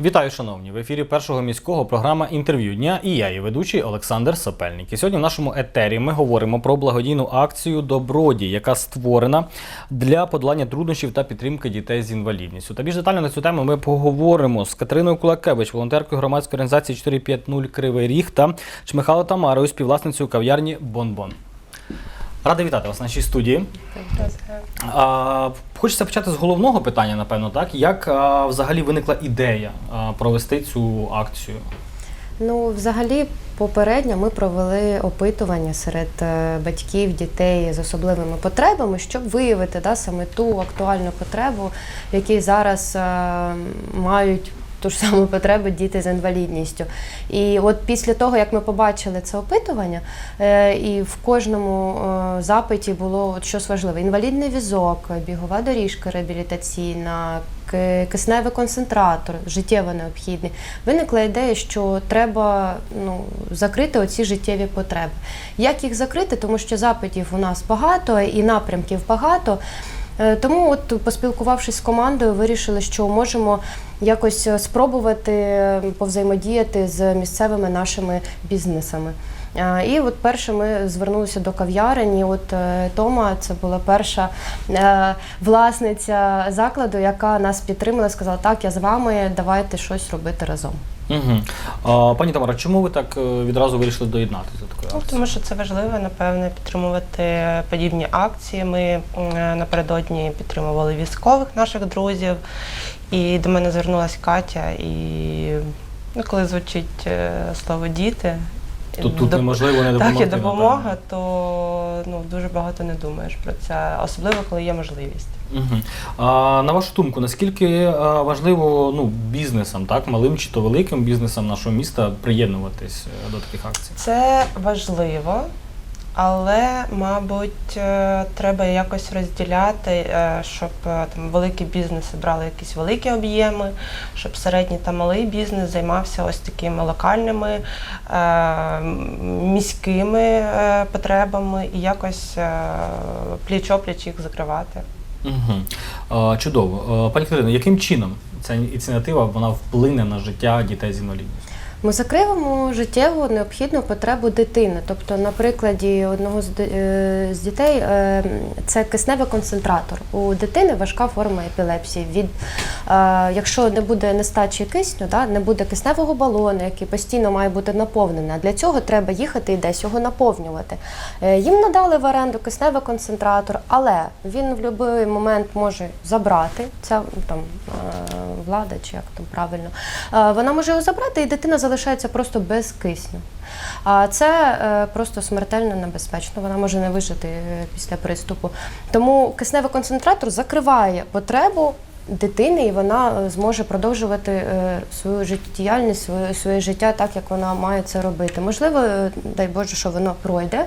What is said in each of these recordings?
Вітаю, шановні! В ефірі першого міського програма інтерв'ю дня і я, її ведучий Олександр Сапельник. І сьогодні в нашому етері ми говоримо про благодійну акцію Добродій, яка створена для подолання труднощів та підтримки дітей з інвалідністю. Та більш детально на цю тему ми поговоримо з Катериною Кулакевич, волонтеркою громадської організації 450 Кривий Ріг та Чмихало Тамарою, співвласницею кав'ярні Бонбон. Радий вітати вас в нашій студії. А, хочеться почати з головного питання, напевно, так? Як а, взагалі виникла ідея а, провести цю акцію? Ну, взагалі, попередньо ми провели опитування серед е, батьків, дітей з особливими потребами, щоб виявити да, саме ту актуальну потребу, які зараз е, мають. Ту ж саму потребу діти з інвалідністю. І от після того, як ми побачили це опитування, е, і в кожному е, запиті було от щось важливе: інвалідний візок, бігова доріжка реабілітаційна, кисневий концентратор, життєво необхідний. Виникла ідея, що треба ну, закрити оці життєві потреби. Як їх закрити? Тому що запитів у нас багато і напрямків багато. Е, Тому, от поспілкувавшись з командою, вирішили, що можемо якось е, спробувати е, повзаємодіяти з місцевими нашими бізнесами. Е, І от перше ми звернулися до кав'ярень. От е, Тома, це була перша е, власниця закладу, яка нас підтримала, сказала, так, я з вами, давайте щось робити разом. Угу. А, пані Тамара, чому ви так відразу вирішили доєднатися до такої Ну, акції? тому що це важливо, напевне, підтримувати подібні акції. Ми напередодні підтримували військових наших друзів, і до мене звернулася Катя. І ну, коли звучить слово діти, Тут, тут доп- неможливо не допомогти. так, є допомога, то ну, дуже багато не думаєш про це, особливо коли є можливість. Угу. А, на вашу думку, наскільки е, важливо ну, бізнесам, так, малим чи то великим бізнесам нашого міста приєднуватись е, до таких акцій? Це важливо, але, мабуть, е, треба якось розділяти, е, щоб е, там великі бізнеси брали якісь великі об'єми, щоб середній та малий бізнес займався ось такими локальними міськими потребами і якось пліч-опліч їх закривати. Угу. Чудово. Пані Катерино, яким чином ця ініціатива вона вплине на життя дітей з інвалідністю? Ми закриваємо життєву необхідну потребу дитини. Тобто, на прикладі одного з, е, дітей е, це кисневий концентратор. У дитини важка форма епілепсії. Від, е, якщо не буде нестачі кисню, не буде кисневого балону, який постійно має бути наповнений. Для цього треба їхати і десь його наповнювати. Їм надали в оренду кисневий концентратор, але він в будь-який момент може забрати. Ця там влада, чи як там правильно. Вона може його забрати, і дитина залишається просто без кисню. А це е, просто смертельно небезпечно. Вона може не вижити е, після приступу. Тому кисневий концентратор закриває потребу. Дитини, і вона е, зможе продовжувати е, свою життєдіяльність, своє, своє життя так, як вона має це робити. Можливо, е, дай Боже, що воно пройде,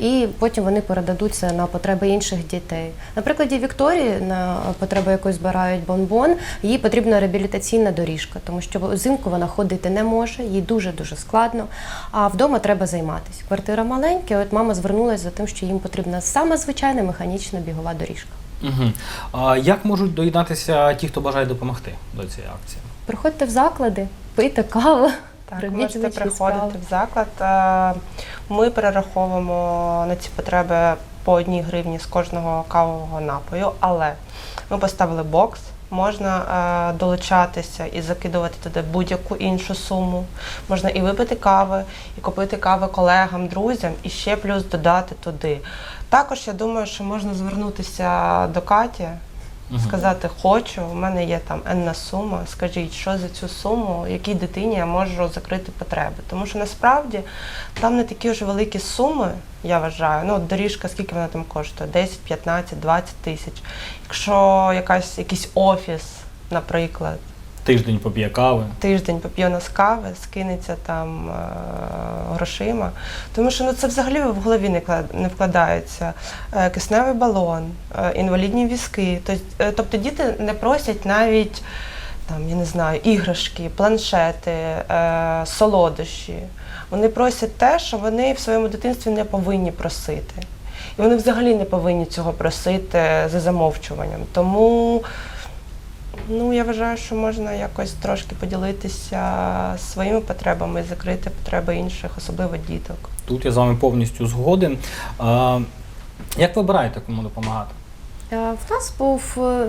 і потім вони передадуться на потреби інших дітей. На прикладі Вікторії, на потреби якої збирають бонбон, їй потрібна реабілітаційна доріжка, тому що взимку вона ходити не може, їй дуже дуже складно. А вдома треба займатися. Квартира маленька, от мама звернулася за тим, що їм потрібна саме звичайна механічна бігова доріжка. Угу. А як можуть доєднатися ті, хто бажає допомогти до цієї акції? Приходьте в заклади, пийте каву. Так, робіть можете приходити справи. в заклад. Е, Ми перераховуємо на ці потреби по одній гривні з кожного кавового напою, але ми поставили бокс. Можна е, долучатися і закидувати туди будь-яку іншу суму. Можна і випити кави, і купити кави колегам, друзям, і ще плюс додати туди. Також я думаю, що можна звернутися до Каті. Сказати хочу, у мене є там енна сума. Скажіть, що за цю суму, якій дитині я можу закрити потреби. Тому що насправді там не такі вже великі суми, я вважаю. Ну, доріжка, скільки вона там коштує? 10, 15, 20 тисяч. Якщо якась якийсь офіс, наприклад, Тиждень поп'є кави. тиждень поп'є нас кави, скинеться там е, грошима. Тому що ну, це взагалі в голові не, не вкладається. Е, кисневий балон, е, інвалідні візки. Е, тобто діти не просять навіть там, я не знаю, іграшки, планшети, е, солодощі. Вони просять те, що вони в своєму дитинстві не повинні просити. І вони взагалі не повинні цього просити за замовчуванням. Тому Ну, я вважаю, що можна якось трошки поділитися своїми потребами закрити потреби інших, особливо діток. Тут я з вами повністю згоден. Як вибираєте, кому допомагати? Е, В нас був е,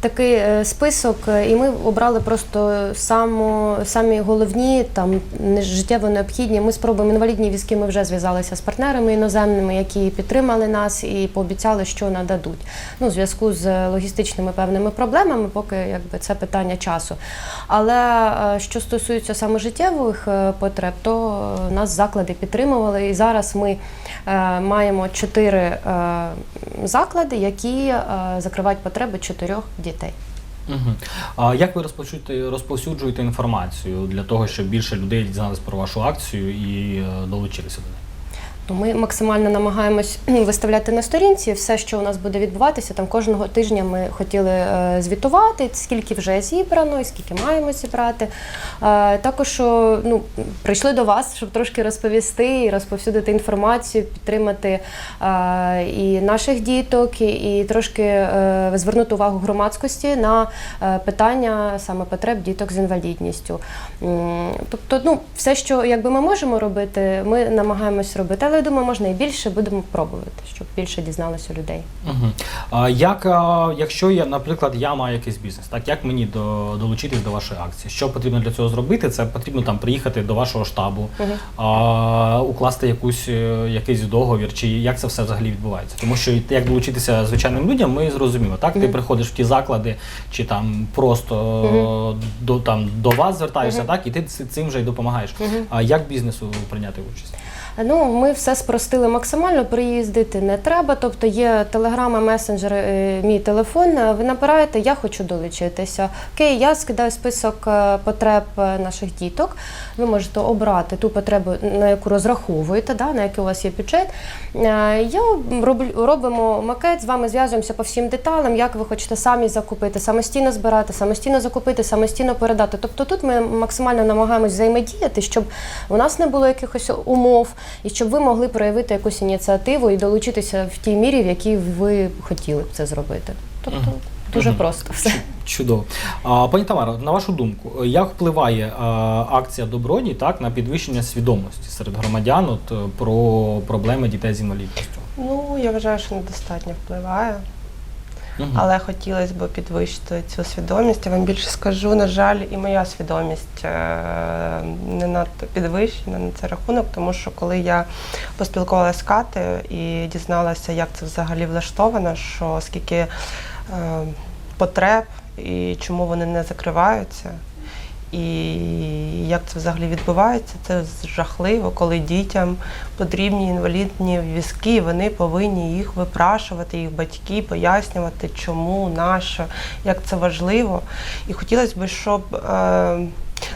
такий е, список, і ми обрали просто саму, самі головні, там життєво необхідні. Ми спробуємо інвалідні візки. Ми вже зв'язалися з партнерами іноземними, які підтримали нас і пообіцяли, що нададуть. Ну, в зв'язку з логістичними певними проблемами, поки якби це питання часу. Але що стосується саме життєвих потреб, то нас заклади підтримували. І зараз ми маємо чотири заклади, які закривають потреби чотирьох дітей. А як ви розповсюджуєте, розповсюджуєте інформацію для того, щоб більше людей дізналися про вашу акцію і е, долучилися до неї? То ми максимально намагаємось виставляти на сторінці все, що у нас буде відбуватися. Там кожного тижня ми хотіли е, звітувати, скільки вже зібрано, і скільки маємо зібрати. Е, Також ну, прийшли до вас, щоб трошки розповісти і розповсюдити інформацію, підтримати е, і наших діток, і, трошки звернути увагу громадськості на питання саме потреб діток з інвалідністю. Тобто, ну, все, що якби ми можемо робити, ми намагаємось робити. Але я думаю, можна і більше будемо пробувати, щоб більше дізналося людей. Угу. А як, а, якщо я, наприклад, я маю якийсь бізнес, так як мені до, долучитись до вашої акції? Що потрібно для цього зробити? Це потрібно там приїхати до вашого штабу, Мгм. а, укласти якусь, е, якийсь договір, чи як це все взагалі відбувається? Тому що як долучитися звичайним людям, ми зрозуміли. Так, ти приходиш в ті заклади, чи там просто Мгм. до там до вас звертаєшся, Мгм. так, і ти цим вже й допомагаєш. Мгм. А як бізнесу прийняти участь? Ну, ми все спростили максимально, приїздити не треба. Тобто є телеграма, месенджер, мій телефон. Ви набираєте, я хочу долучитися. Окей, я скидаю список е, потреб е, наших діток. Ви можете обрати ту потребу, на яку розраховуєте, да, на який у вас є бюджет. Е, Я роблю, робимо макет, з вами зв'язуємося по всім деталям, як ви хочете самі закупити, самостійно збирати, самостійно закупити, самостійно передати. Тобто тут ми максимально намагаємось взаємодіяти, щоб у нас не було якихось умов, і щоб ви могли проявити якусь ініціативу і долучитися в тій мірі, в якій ви хотіли б це зробити. Тобто дуже просто все. Чудово. А, пані Тамаро, на вашу думку, як впливає а, акція Добродій так, на підвищення свідомості серед громадян от, про проблеми дітей з інвалідністю? Ну, я вважаю, що недостатньо впливає. Але хотілося б підвищити цю свідомість. Я вам більше скажу, на жаль, і моя свідомість е, не надто підвищена на цей рахунок, тому що коли я поспілкувалася з Катею і дізналася, як це взагалі влаштовано, що скільки е, потреб і чому вони не закриваються. І як це взагалі відбувається, це жахливо, коли дітям потрібні інвалідні візки, вони повинні їх випрашувати, їх батьки, пояснювати, чому, нащо, як це важливо. І хотілося б, щоб е,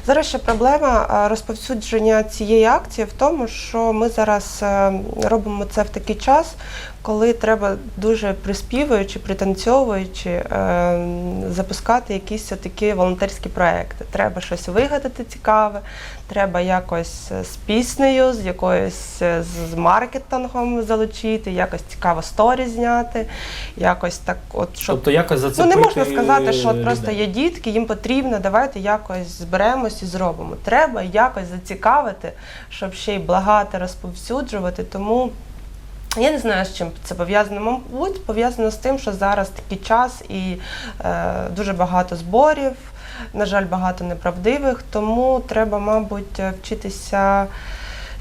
зараз ще проблема е, розповсюдження цієї акції в тому, що ми зараз е, робимо це в такий час, коли треба дуже приспівуючи, пританцьовуючи, е, запускати якісь такі волонтерські проекти. Треба щось вигадати цікаве, треба якось з піснею, з якоюсь е, з маркетингом залучити, якось цікаво сторі зняти, якось так, от щоб Тобто якось Ну зацепити не можна сказати, що от просто є дітки, їм потрібно, давайте якось зберемось і зробимо. Треба якось зацікавити, щоб ще й благати, розповсюджувати. Тому я не знаю, з чим це пов'язано. Мабуть, пов'язано з тим, що зараз такий час і е, дуже багато зборів, на жаль, багато неправдивих, тому треба, мабуть, вчитися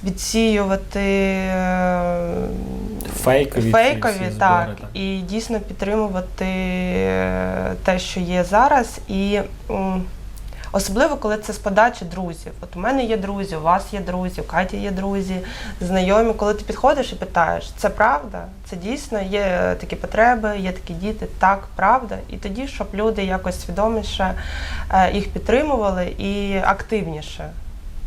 відсіювати. е, Фейкові фейкові, всі збори, так, так. і дійсно підтримувати е, те, що є зараз, і м, особливо коли це з подачі друзів. От у мене є друзі, у вас є друзі, у Каті є друзі, знайомі. Коли ти підходиш і питаєш, це правда, це дійсно є такі потреби, є такі діти, так, правда. І тоді, щоб люди якось свідоміше е, їх підтримували і активніше,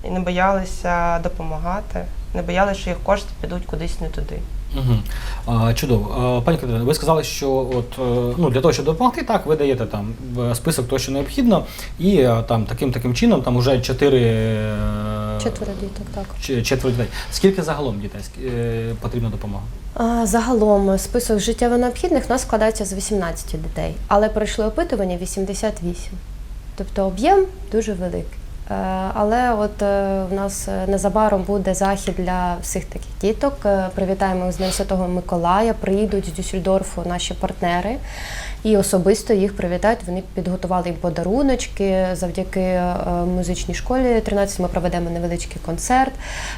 і не боялися допомагати, не боялися, що їх кошти підуть кудись не туди. Угу. Чудово. Пані Катерина, ви сказали, що от, е, ну, для того, щоб допомогти, так, ви даєте там список того, що необхідно, і е, там таким таким чином там уже чотири е, Четверо діток, так. четверо дітей. Скільки загалом дітей потрібна допомога? Загалом список життєво необхідних у нас складається з 18 дітей, але пройшли опитування 88. Тобто об'єм дуже великий. Е, Але от е, в нас е, незабаром буде захід для всіх таких діток. Привітаємо з Днем Святого Миколая. Приїдуть з Дюссельдорфу наші партнери і особисто їх привітають. Вони підготували їм подаруночки. Завдяки музичній школі 13 ми проведемо невеличкий концерт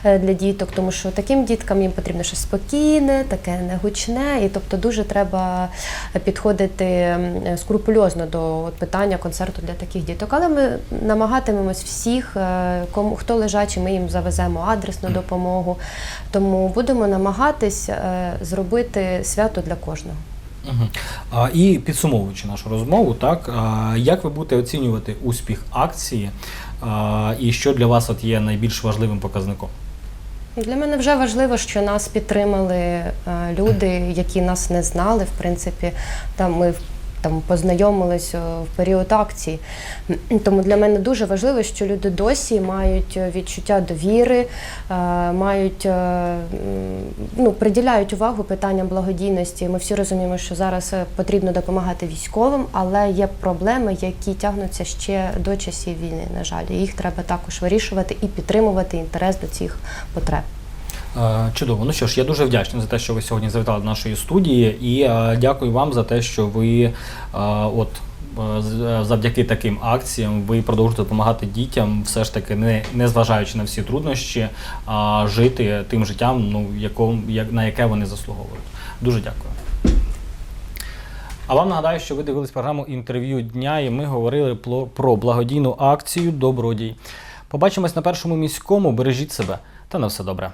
для діток, тому що таким діткам їм потрібно щось спокійне, таке негучне, і тобто дуже треба підходити скрупульозно до питання концерту для таких діток. Але ми намагатимемось всіх, е, кому хто лежачий, ми їм завеземо адресну допомогу. Тому будемо намагатись е, зробити свято для кожного. Угу. І підсумовуючи нашу розмову, так, як ви будете оцінювати успіх акції, і що для вас от є найбільш важливим показником? Для мене вже важливо, що нас підтримали е, люди, які нас не знали. В принципі, там ми там познайомились е, в період акції. Тому для мене дуже важливо, що люди досі мають е, відчуття довіри, е, мають ну, приділяють увагу питанням благодійності. Ми всі розуміємо, що зараз потрібно допомагати військовим, але є проблеми, які тягнуться ще до часів війни. На жаль, їх треба також вирішувати і підтримувати інтерес до цих потреб. Е, Чудово. Ну що ж, я дуже вдячний за те, що ви сьогодні завітали до нашої студії, і е, дякую вам за те, що ви е, от. Завдяки таким акціям ви продовжуєте допомагати дітям, все ж таки не, не зважаючи на всі труднощі, а жити тим життям, ну, яком, як, на яке вони заслуговують. Дуже дякую. А вам нагадаю, що ви дивились програму інтерв'ю дня, і ми говорили про благодійну акцію Добродій. Побачимось на першому міському. Бережіть себе та на все добре.